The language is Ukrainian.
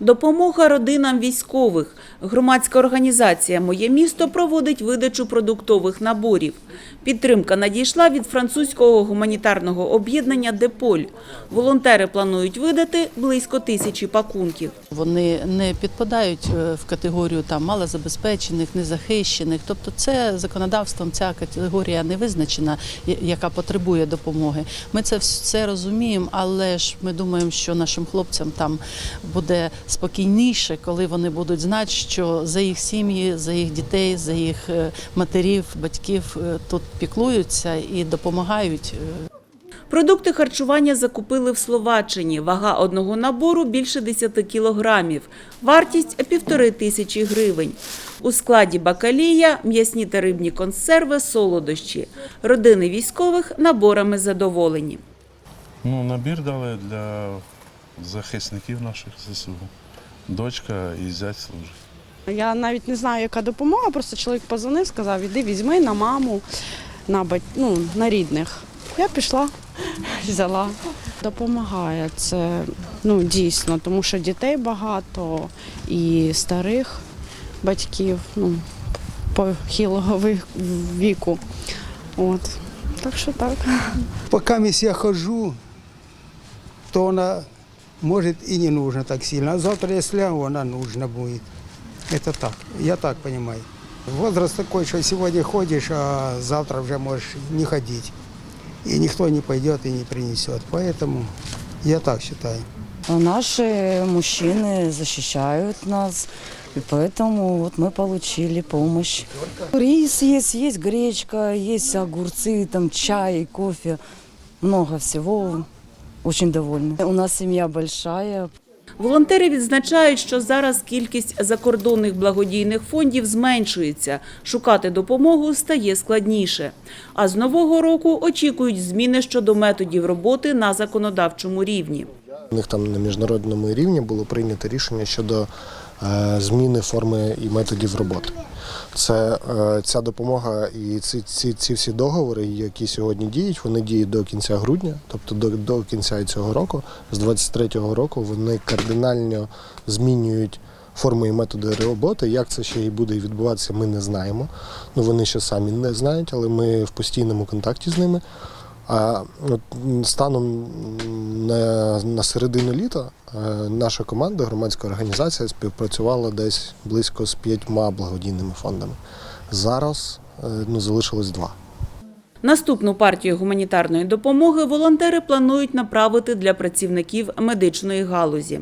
Допомога родинам військових. Громадська організація Моє місто проводить видачу продуктових наборів. Підтримка надійшла від французького гуманітарного об'єднання Деполь. Волонтери планують видати близько тисячі пакунків. Вони не підпадають е, в категорію там малозабезпечених, незахищених. Тобто, це законодавством ця категорія не визначена, яка потребує допомоги. Ми це все розуміємо, але ж ми думаємо, що нашим хлопцям там буде спокійніше, коли вони будуть знати, що за їх сім'ї, за їх дітей, за їх е, матерів, батьків е, тут піклуються і допомагають. е, Продукти харчування закупили в Словаччині. Вага одного набору більше 10 кілограмів. Вартість – півтори тисячі гривень. У складі бакалія, м'ясні та рибні консерви, солодощі. Родини військових наборами задоволені. Ну, набір дали для захисників наших ЗСУ. Дочка і зять служить. Я навіть не знаю, яка допомога. Просто чоловік позвонив, сказав, іди візьми на маму, на бать... ну, на рідних. Я пішла, взяла. Допомагає це ну, дійсно, тому що дітей багато і старих батьків, ну, похилого віку. От. Так що так. Пока я хожу, то она может и не нужно так сильно. А завтра, если она нужна будет. Это так, я так понимаю. Возраст такой, что сегодня ходишь, а завтра уже можешь не ходить. И никто не пойдет и не принесет. Поэтому я так считаю. Наши мужчины защищают нас, и поэтому вот мы получили помощь. Рис есть, есть гречка, есть огурцы, там чай, кофе, много всего. Очень довольна. У нас сім'я большая, Волонтери відзначають, що зараз кількість закордонних благодійних фондів зменшується. Шукати допомогу стає складніше. А з нового року очікують зміни щодо методів роботи на законодавчому рівні. У них там на міжнародному рівні було прийнято рішення щодо е, зміни форми і методів роботи. Це е, ця допомога і ці, ці, ці всі договори, які сьогодні діють, вони діють до кінця грудня, тобто до, до кінця цього року. З 23-го року вони кардинально змінюють форми і методи роботи. Як це ще і буде відбуватися, ми не знаємо. Ну вони ще самі не знають, але ми в постійному контакті з ними. А от станом на, на середину літа е, наша команда, громадська організація, співпрацювала десь близько з п'ятьма благодійними фондами. Зараз е, ну, залишилось два. Наступну партію гуманітарної допомоги волонтери планують направити для працівників медичної галузі.